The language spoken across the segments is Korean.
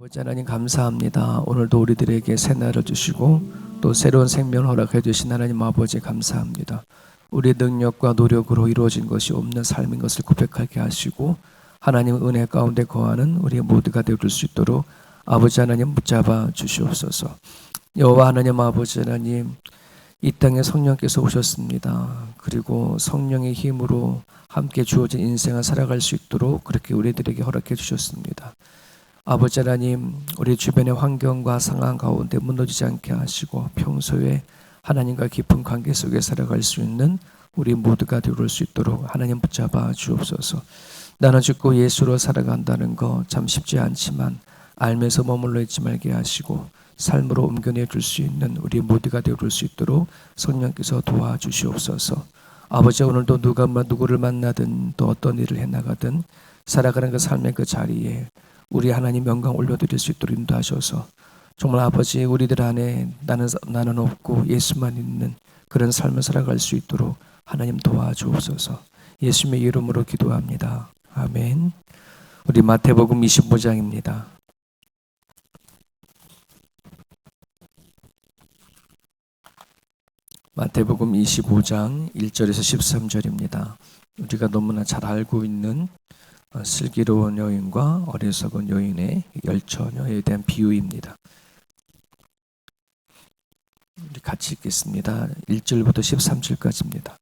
아버지 하나님 감사합니다. 오늘도 우리들에게 새날을 주시고 또 새로운 생명을 허락해 주신 하나님 아버지 감사합니다. 우리의 능력과 노력으로 이루어진 것이 없는 삶인 것을 고백하게 하시고 하나님 은혜 가운데 거하는 우리 모두가 되을 수 있도록 아버지 하나님 붙잡아 주시옵소서. 여호와 하나님 아버지 하나님 이 땅에 성령께서 오셨습니다. 그리고 성령의 힘으로 함께 주어진 인생을 살아갈 수 있도록 그렇게 우리들에게 허락해 주셨습니다. 아버지 하나님, 우리 주변의 환경과 상황 가운데 무너지지 않게 하시고 평소에 하나님과 깊은 관계 속에 살아갈 수 있는 우리 모두가 되올 수 있도록 하나님 붙잡아 주옵소서. 나는 죽고 예수로 살아간다는 거 참 쉽지 않지만 알면서 머물러 있지 말게 하시고 삶으로 옮겨내 줄 수 있는 우리 모두가 되올 수 있도록 성령께서 도와주시옵소서. 아버지 오늘도 누가 누구를 만나든 또 어떤 일을 해나가든 살아가는 그 삶의 그 자리에 우리 하나님 영광 올려드릴 수 있도록 인도하셔서 정말 아버지 우리들 안에 나는 나는 없고 예수만 있는 그런 삶을 살아갈 수 있도록 하나님 도와주옵소서. 예수님의 이름으로 기도합니다. 아멘. 우리 마태복음 25장입니다. 마태복음 25장 1절에서 13절입니다. 우리가 너무나 잘 알고 있는 어, 슬기로운 여인과 어리석은 여인의 열처녀에 대한 비유입니다. 우리 같이 읽겠습니다. 1절부터 13절까지입니다.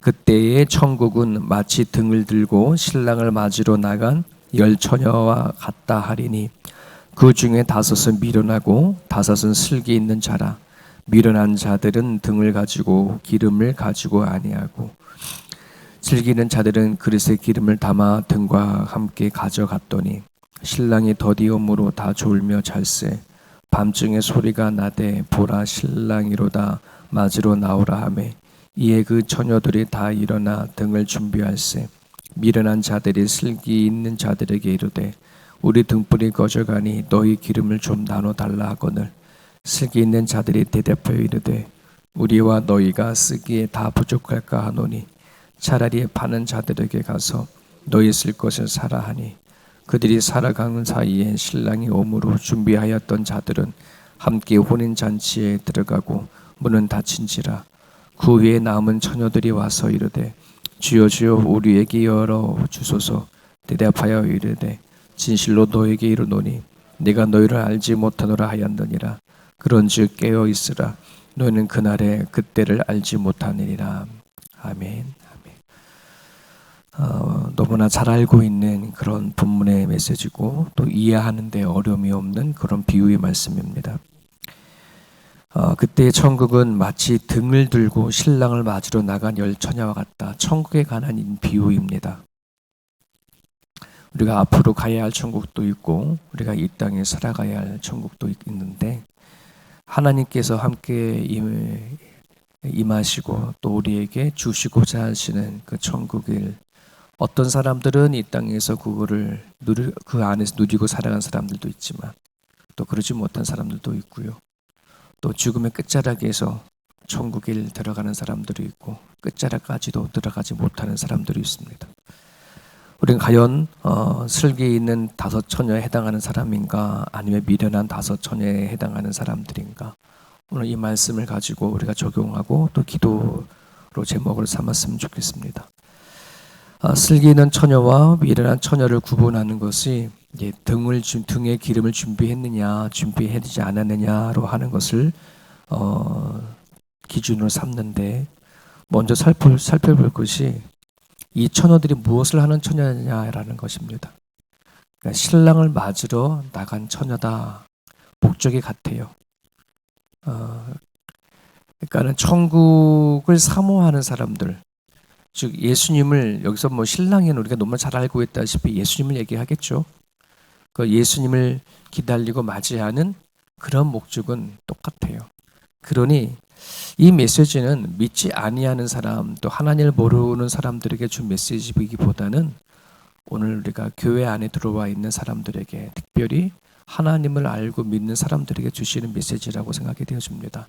그때의 천국은 마치 등을 들고 신랑을 맞으러 나간 열 처녀와 같다 하리니 그 중에 다섯은 미련하고 다섯은 슬기 있는 자라 미련한 자들은 등을 가지고 기름을 가지고 아니하고 즐기는 자들은 그릇에 기름을 담아 등과 함께 가져갔더니 신랑이 더디움으로 다 졸며 잘세 밤중에 소리가 나되 보라 신랑이로다. 맞으러 나오라 하매. 이에 그 처녀들이 다 일어나 등을 준비할세 미련한 자들이 슬기 있는 자들에게 이르되 우리 등불이 꺼져가니 너희 기름을 좀 나눠 달라 하거늘. 슬기 있는 자들이 대답하여 이르되 우리와 너희가 쓰기에 다 부족할까 하노니 차라리 파는 자들에게 가서 너희 쓸 것을 사라 하니 그들이 살아가는 사이에 신랑이 오므로 준비하였던 자들은 함께 혼인 잔치에 들어가고 문은 닫힌지라 그 후에 남은 처녀들이 와서 이르되 주여 주여 우리에게 열어 주소서 대답하여 이르되 진실로 너에게 이르노니 내가 너희를 알지 못하노라 하였느니라. 그런즉 깨어 있으라. 너희는 그날에 그때를 알지 못하느니라. 아멘 어, 너무나 잘 알고 있는 그런 본문의 메시지고 또 이해하는데 어려움이 없는 그런 비유의 말씀입니다. 어, 그때 천국은 마치 등을 들고 신랑을 맞으러 나간 열 처녀와 같다. 천국에 관한 비유입니다. 우리가 앞으로 가야 할 천국도 있고 우리가 이 땅에 살아가야 할 천국도 있는데 하나님께서 함께 임, 임하시고 또 우리에게 주시고자 하시는 그 천국을 어떤 사람들은 이 땅에서 그거를 누리, 그 안에서 누리고 살아간 사람들도 있지만 또 그러지 못한 사람들도 있고요. 또 죽음의 끝자락에서 천국에 들어가는 사람들이 있고 끝자락까지도 들어가지 못하는 사람들이 있습니다. 우리는 과연 어, 슬기 있는 다섯 처녀에 해당하는 사람인가 아니면 미련한 다섯 처녀에 해당하는 사람들인가 오늘 이 말씀을 가지고 우리가 적용하고 또 기도로 제목을 삼았으면 좋겠습니다. 아, 슬기 있는 처녀와 미련한 처녀를 구분하는 것이 등을 등에 기름을 준비했느냐 준비하지 않았느냐로 하는 것을 어, 기준으로 삼는데 먼저 살펴, 살펴볼 것이 이 처녀들이 무엇을 하는 처녀냐라는 것입니다. 그러니까 신랑을 맞으러 나간 처녀다. 목적이 같아요. 어, 그러니까는 천국을 사모하는 사람들, 즉 예수님을 여기서 뭐 신랑에는 우리가 너무 잘 알고 있다시피 예수님을 얘기하겠죠. 그 예수님을 기다리고 맞이하는 그런 목적은 똑같아요. 그러니 이 메시지는 믿지 아니하는 사람 또 하나님을 모르는 사람들에게 준 메시지이기보다는 오늘 우리가 교회 안에 들어와 있는 사람들에게 특별히 하나님을 알고 믿는 사람들에게 주시는 메시지라고 생각이 되어집니다.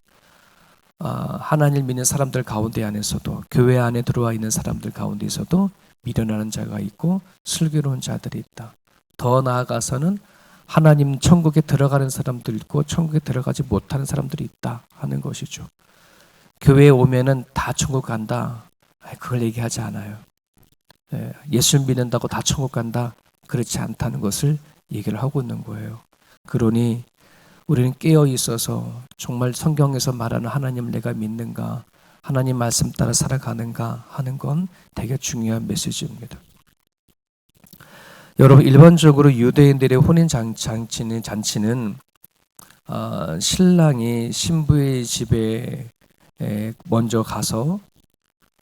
아, 하나님 믿는 사람들 가운데 안에서도 교회 안에 들어와 있는 사람들 가운데서도 미련하는 자가 있고 슬기로운 자들이 있다. 더 나아가서는 하나님 천국에 들어가는 사람도 있고 천국에 들어가지 못하는 사람들이 있다 하는 것이죠. 교회에 오면은 다 천국 간다. 그걸 얘기하지 않아요. 예, 예수 믿는다고 다 천국 간다. 그렇지 않다는 것을 얘기를 하고 있는 거예요. 그러니 우리는 깨어 있어서 정말 성경에서 말하는 하나님을 내가 믿는가, 하나님 말씀 따라 살아가는가 하는 건 되게 중요한 메시지입니다. 여러분 일반적으로 유대인들의 혼인 장, 장치는 잔치는 어, 신랑이 신부의 집에 에, 먼저 가서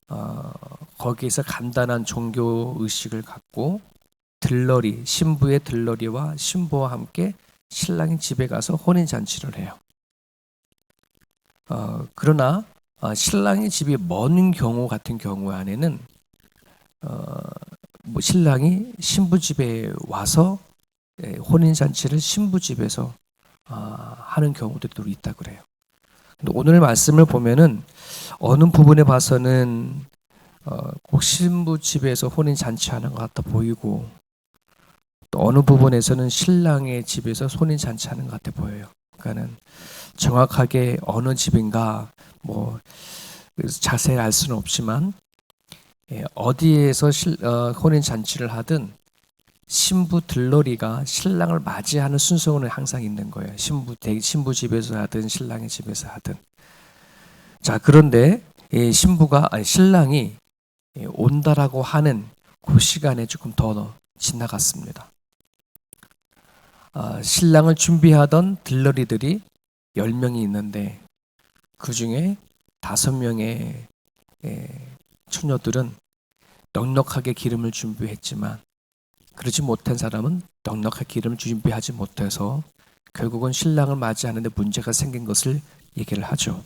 어, 거기에서 간단한 종교 의식을 갖고 들러리 신부의 들러리와 신부와 함께 신랑이 집에 가서 혼인 잔치를 해요. 어, 그러나 어, 신랑이 집이 먼 경우 같은 경우 안에는 어, 뭐 신랑이 신부 집에 와서 예, 혼인 잔치를 신부 집에서 아, 하는 경우들도 있다 그래요. 근데 오늘 말씀을 보면은 어느 부분에 봐서는 어, 꼭 신부 집에서 혼인 잔치하는 것 같아 보이고 또 어느 부분에서는 신랑의 집에서 혼인 잔치하는 것 같아 보여요. 그러니까는 정확하게 어느 집인가 뭐 자세히 알 수는 없지만 예, 어디에서 실, 어, 혼인 잔치를 하든 신부 들러리가 신랑을 맞이하는 순서는 항상 있는 거예요. 신부 대, 신부 집에서 하든 신랑의 집에서 하든. 자 그런데 예, 신부가 아니, 신랑이 예, 온다라고 하는 그 시간에 조금 더 지나갔습니다. 아, 신랑을 준비하던 들러리들이 10명이 있는데 그 중에 5명의 예, 처녀들은 넉넉하게 기름을 준비했지만 그러지 못한 사람은 넉넉하게 기름을 준비하지 못해서 결국은 신랑을 맞이하는데 문제가 생긴 것을 얘기를 하죠.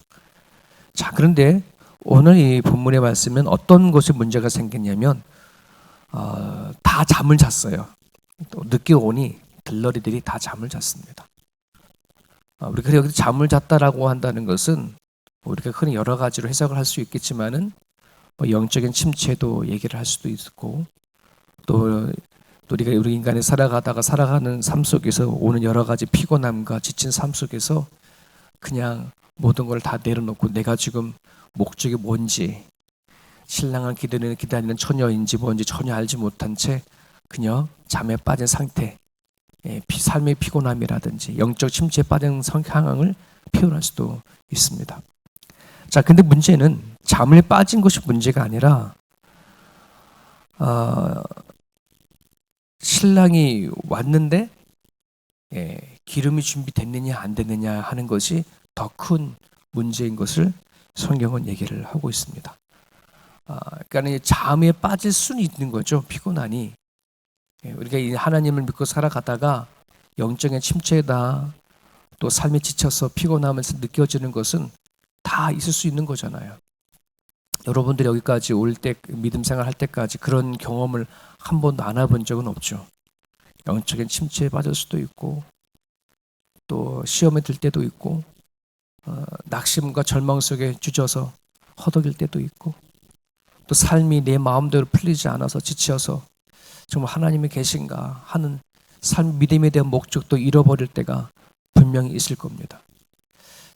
자, 그런데 오늘 이 본문의 말씀은 어떤 것이 문제가 생겼냐면 어, 다 잠을 잤어요. 또 늦게 오니 들러리들이 다 잠을 잤습니다. 어, 우리가 여기서 잠을 잤다라고 한다는 것은 우리가 흔히 여러 가지로 해석을 할 수 있겠지만은 뭐 영적인 침체도 얘기를 할 수도 있고 또, 또 우리가 우리 인간이 살아가다가 살아가는 삶 속에서 오는 여러 가지 피곤함과 지친 삶 속에서 그냥 모든 걸 다 내려놓고 내가 지금 목적이 뭔지 신랑을 기다리는 기다리는 처녀인지 뭔지 전혀 알지 못한 채 그냥 잠에 빠진 상태, 예, 삶의 피곤함이라든지 영적 침체에 빠진 성향을 표현할 수도 있습니다. 자, 근데 문제는 잠을 빠진 것이 문제가 아니라 어, 신랑이 왔는데 예, 기름이 준비됐느냐 안 됐느냐 하는 것이 더 큰 문제인 것을 성경은 얘기를 하고 있습니다. 아, 그러니까 잠에 빠질 수는 있는 거죠. 피곤하니 예, 우리가 하나님을 믿고 살아가다가 영적인 침체다 또 삶에 지쳐서 피곤하면서 느껴지는 것은 다 있을 수 있는 거잖아요. 여러분들이 여기까지 올 때 믿음 생활 할 때까지 그런 경험을 한 번도 안 해본 적은 없죠. 영적인 침체에 빠질 수도 있고 또 시험에 들 때도 있고 어, 낙심과 절망 속에 주저서 허덕일 때도 있고 또 삶이 내 마음대로 풀리지 않아서 지쳐서 정말 하나님이 계신가 하는 삶 믿음에 대한 목적도 잃어버릴 때가 분명히 있을 겁니다.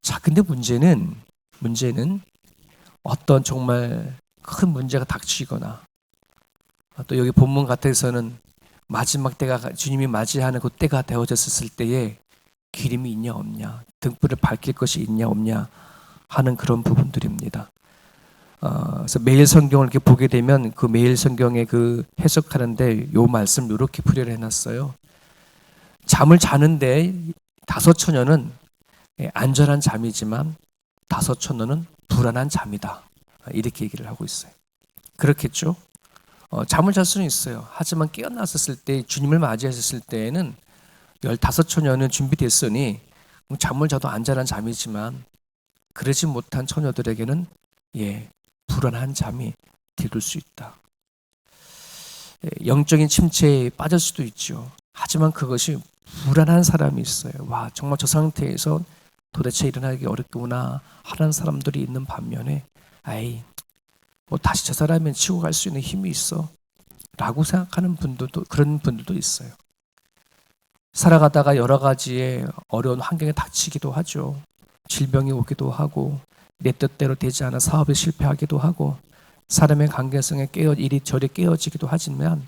자, 근데 문제는 문제는 어떤 정말 큰 문제가 닥치거나 또 여기 본문 같아서는 마지막 때가 주님이 맞이하는 그 때가 되어졌을 때에 기름이 있냐 없냐 등불을 밝힐 것이 있냐 없냐 하는 그런 부분들입니다. 어, 그래서 매일 성경을 이렇게 보게 되면 그 매일 성경에 그 해석하는데 요 말씀 이렇게 풀이를 해놨어요. 잠을 자는데 다섯 처녀는 예, 안전한 잠이지만 다섯 처녀는 불안한 잠이다. 이렇게 얘기를 하고 있어요. 그렇겠죠? 어, 잠을 잘 수는 있어요. 하지만 깨어났었을 때 주님을 맞이했을 때에는 열다섯 처녀는 준비됐으니 잠을 자도 안전한 잠이지만 그러지 못한 처녀들에게는 예 불안한 잠이 들을 수 있다. 예, 영적인 침체에 빠질 수도 있죠. 하지만 그것이 불안한 사람이 있어요. 와 정말 저 상태에서 도대체 일어나기 어렵구나 하는 사람들이 있는 반면에 아이 뭐 다시 저 사람은 치고 갈 수 있는 힘이 있어 라고 생각하는 분들도 그런 분들도 있어요. 살아가다가 여러 가지의 어려운 환경에 닥치기도 하죠. 질병이 오기도 하고 내 뜻대로 되지 않아 사업에 실패하기도 하고 사람의 관계성에 깨어 이리저리 깨어지기도 하지만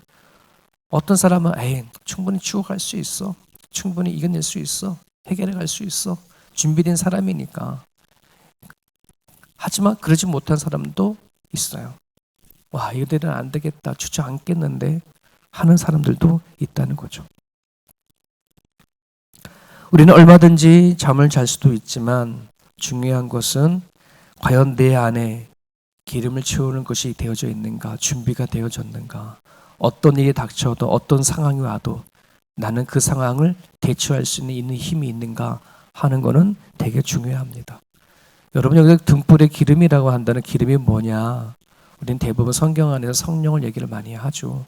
어떤 사람은 에이 충분히 추억할 수 있어. 충분히 이겨낼 수 있어. 해결해 갈 수 있어. 준비된 사람이니까. 하지만 그러지 못한 사람도 있어요. 와 이들은 안 되겠다. 주저앉겠는데. 하는 사람들도 있다는 거죠. 우리는 얼마든지 잠을 잘 수도 있지만 중요한 것은 과연 내 안에 기름을 채우는 것이 되어져 있는가, 준비가 되어졌는가, 어떤 일이 닥쳐도 어떤 상황이 와도 나는 그 상황을 대처할 수 있는 힘이 있는가 하는 것은 되게 중요합니다. 여러분 여기 등불의 기름이라고 한다는 기름이 뭐냐? 우리는 대부분 성경 안에서 성령을 얘기를 많이 하죠.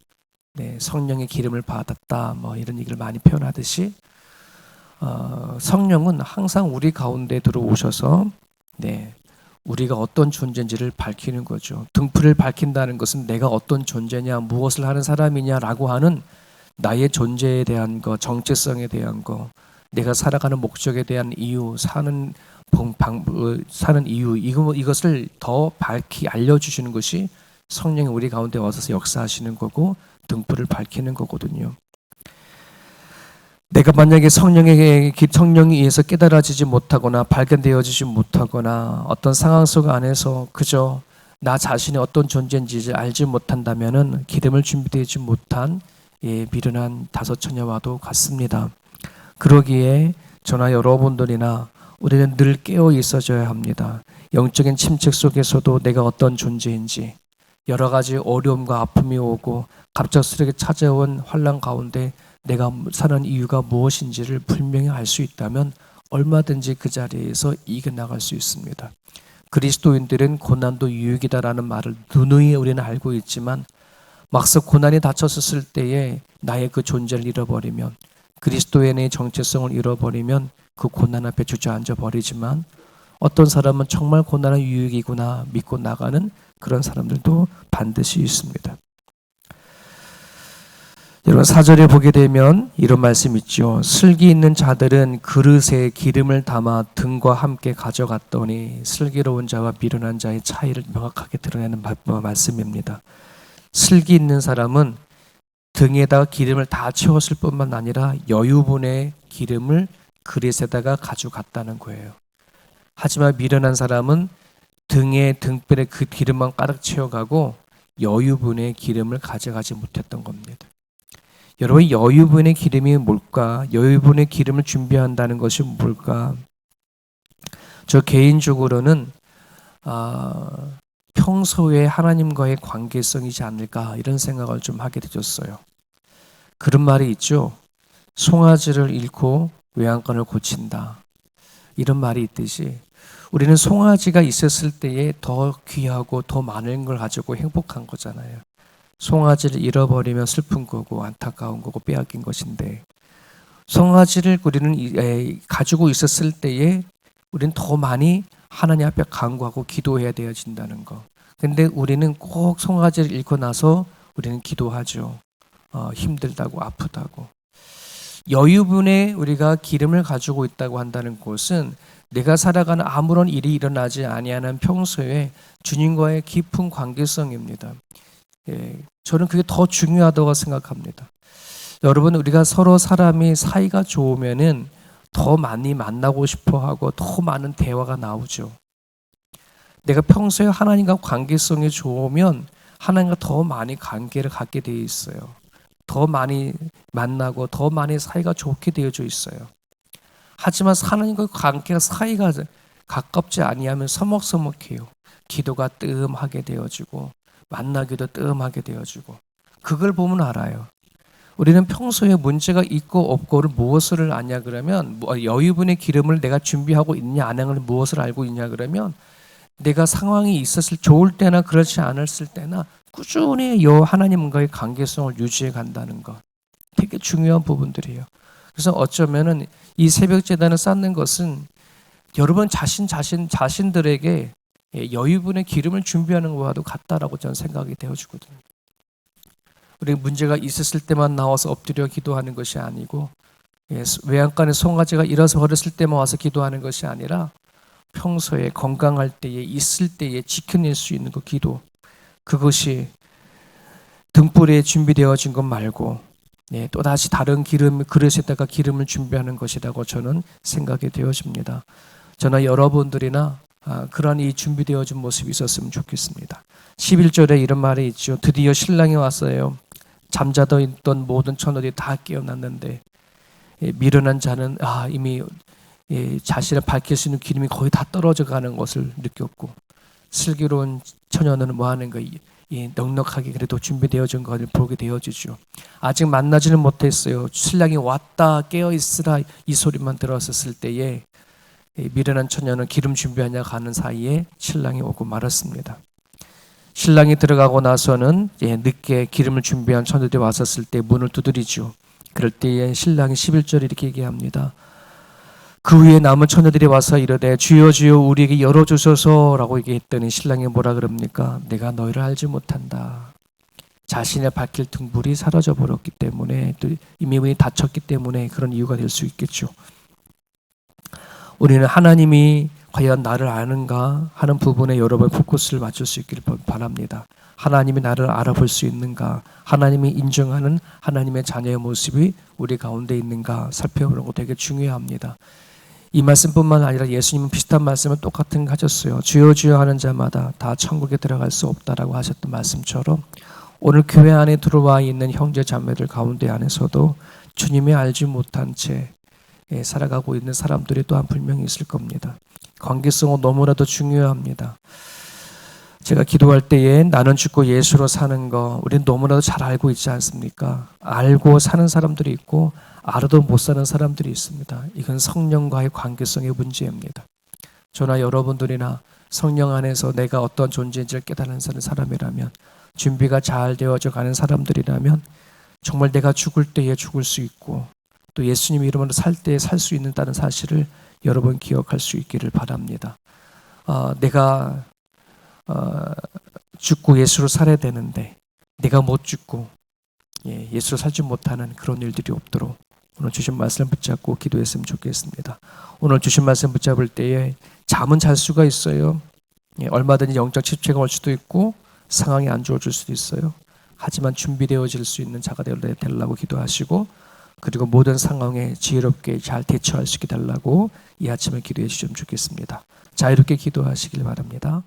네, 성령의 기름을 받았다, 뭐 이런 얘기를 많이 표현하듯이 어, 성령은 항상 우리 가운데 들어오셔서 네, 우리가 어떤 존재인지를 밝히는 거죠. 등불을 밝힌다는 것은 내가 어떤 존재냐, 무엇을 하는 사람이냐라고 하는 나의 존재에 대한 거, 정체성에 대한 거, 내가 살아가는 목적에 대한 이유, 사는 방, 방, 어, 사는 이유 이거, 이것을 더 밝히 알려주시는 것이 성령이 우리 가운데 와서 역사하시는 거고 등불을 밝히는 거거든요. 내가 만약에 성령에게 성령에 의해서 깨달아지지 못하거나 발견되어지지 못하거나 어떤 상황 속 안에서 그저 나 자신이 어떤 존재인지 알지 못한다면은 기름을 준비되지 못한 예, 미련한 다섯 처녀와도 같습니다. 그러기에 저나 여러분들이나 우리는 늘 깨어 있어져야 합니다. 영적인 침체 속에서도 내가 어떤 존재인지 여러 가지 어려움과 아픔이 오고 갑작스럽게 찾아온 환란 가운데 내가 사는 이유가 무엇인지를 분명히 알 수 있다면 얼마든지 그 자리에서 이겨나갈 수 있습니다. 그리스도인들은 고난도 유익이다라는 말을 누누이 우리는 알고 있지만 막상 고난이 닥쳤을 때에 나의 그 존재를 잃어버리면 그리스도인의 정체성을 잃어버리면 그 고난 앞에 주저앉아 버리지만 어떤 사람은 정말 고난은 유익이구나 믿고 나가는 그런 사람들도 반드시 있습니다. 여러분 사절에 보게 되면 이런 말씀 있죠. 슬기 있는 자들은 그릇에 기름을 담아 등과 함께 가져갔더니 슬기로운 자와 미련한 자의 차이를 명확하게 드러내는 말씀입니다. 슬기 있는 사람은 등에다가 기름을 다 채웠을 뿐만 아니라 여유분의 기름을 그릇에다가 가져갔다는 거예요. 하지만 미련한 사람은 등에 등불에 그 기름만 가득 채워가고 여유분의 기름을 가져가지 못했던 겁니다. 여러분 여유분의 기름이 뭘까? 여유분의 기름을 준비한다는 것이 뭘까? 저 개인적으로는 아, 평소에 하나님과의 관계성이지 않을까 이런 생각을 좀 하게 되었어요. 그런 말이 있죠. 송아지를 잃고 외양간을 고친다. 이런 말이 있듯이 우리는 송아지가 있었을 때에 더 귀하고 더 많은 걸 가지고 행복한 거잖아요. 송아지를 잃어버리면 슬픈 거고 안타까운 거고 빼앗긴 것인데 송아지를 우리는 가지고 있었을 때에 우리는 더 많이 하나님 앞에 간구하고 기도해야 되어진다는 거. 근데 우리는 꼭 송아지를 잃고 나서 우리는 기도하죠. 어, 힘들다고 아프다고. 여유분에 우리가 기름을 가지고 있다고 한다는 것은 내가 살아가는 아무런 일이 일어나지 아니하는 평소에 주님과의 깊은 관계성입니다. 예, 저는 그게 더 중요하다고 생각합니다. 여러분 우리가 서로 사람이 사이가 좋으면은 더 많이 만나고 싶어 하고 더 많은 대화가 나오죠. 내가 평소에 하나님과 관계성이 좋으면 하나님과 더 많이 관계를 갖게 되어 있어요. 더 많이 만나고 더 많이 사이가 좋게 되어져 있어요. 하지만 하나님과 관계가 사이가 가깝지 아니하면 서먹서먹해요. 기도가 뜸하게 되어지고 만나기도 뜸하게 되어지고 그걸 보면 알아요. 우리는 평소에 문제가 있고 없고를 무엇을 아냐 그러면 뭐 여유분의 기름을 내가 준비하고 있냐 안 하는 무엇을 알고 있냐 그러면 내가 상황이 있었을 좋을 때나 그렇지 않았을 때나 꾸준히 여 하나님과의 관계성을 유지해 간다는 것 되게 중요한 부분들이에요. 그래서 어쩌면은 이 새벽 재단을 쌓는 것은 여러분 자신 자신 자신들에게 여유분의 기름을 준비하는 것과도 같다라고 저는 생각이 되어지거든요. 우리 문제가 있었을 때만 나와서 엎드려 기도하는 것이 아니고 예, 외양간에 송아지가 일어서 버렸을 때만 와서 기도하는 것이 아니라 평소에 건강할 때에 있을 때에 지켜낼 수 있는 그 기도 그것이 등불에 준비되어진 것 말고 예, 또 다시 다른 기름 그릇에다가 기름을 준비하는 것이라고 저는 생각이 되어집니다. 저는 여러분들이나 아, 그러한 이 준비되어진 모습이 있었으면 좋겠습니다. 11절에 이런 말이 있죠. 드디어 신랑이 왔어요. 잠자던 있던 모든 처녀들이 다 깨어났는데 예, 미련한 자는 아, 이미 예, 자신을 밝힐 수 있는 기름이 거의 다 떨어져 가는 것을 느꼈고 슬기로운 처녀는 뭐 하는 거 예, 넉넉하게 그래도 준비되어진 것을 보게 되어지죠. 아직 만나지는 못했어요. 신랑이 왔다 깨어 있으라 이 소리만 들었었을 때에 예, 미련한 처녀는 기름 준비하냐 가는 사이에 신랑이 오고 말았습니다. 신랑이 들어가고 나서는 예, 늦게 기름을 준비한 처녀들이 왔었을 때 문을 두드리죠. 그럴 때에 신랑이 11절에 이렇게 얘기합니다. 그 위에 남은 처녀들이 와서 이르되 주여 주여 우리에게 열어주소서라고 얘기했더니 신랑이 뭐라 그럽니까? 내가 너희를 알지 못한다. 자신의 밝힐 등불이 사라져 버렸기 때문에 또 이미 문이 닫혔기 때문에 그런 이유가 될 수 있겠죠. 우리는 하나님이 과연 나를 아는가 하는 부분에 여러분 포커스를 맞출 수 있기를 바랍니다. 하나님이 나를 알아볼 수 있는가? 하나님이 인정하는 하나님의 자녀의 모습이 우리 가운데 있는가 살펴보는 거 되게 중요합니다. 이 말씀뿐만 아니라 예수님은 비슷한 말씀을 똑같은 거 하셨어요. 주여 주여 하는 자마다 다 천국에 들어갈 수 없다라고 하셨던 말씀처럼 오늘 교회 안에 들어와 있는 형제 자매들 가운데 안에서도 주님이 알지 못한 채 예, 살아가고 있는 사람들이 또한 분명히 있을 겁니다. 관계성은 너무나도 중요합니다. 제가 기도할 때에 나는 죽고 예수로 사는 거 우리는 너무나도 잘 알고 있지 않습니까? 알고 사는 사람들이 있고 알아도 못 사는 사람들이 있습니다. 이건 성령과의 관계성의 문제입니다. 저나 여러분들이나 성령 안에서 내가 어떤 존재인지를 깨달은 사람이라면 준비가 잘 되어져 가는 사람들이라면 정말 내가 죽을 때에 죽을 수 있고 또 예수님 이름으로 살 때에 살수 있는다는 사실을 여러분 기억할 수 있기를 바랍니다. 어, 내가 어, 죽고 예수로 살아야 되는데 내가 못 죽고 예, 예수로 살지 못하는 그런 일들이 없도록 오늘 주신 말씀 붙잡고 기도했으면 좋겠습니다. 오늘 주신 말씀 붙잡을 때에 잠은 잘 수가 있어요. 예, 얼마든지 영적 침체가 올 수도 있고 상황이 안 좋아질 수도 있어요. 하지만 준비되어질 수 있는 자가 되려고 기도하시고 그리고 모든 상황에 지혜롭게 잘 대처할 수 있게 달라고 이 아침에 기도해 주시면 좋겠습니다. 자유롭게 기도하시길 바랍니다.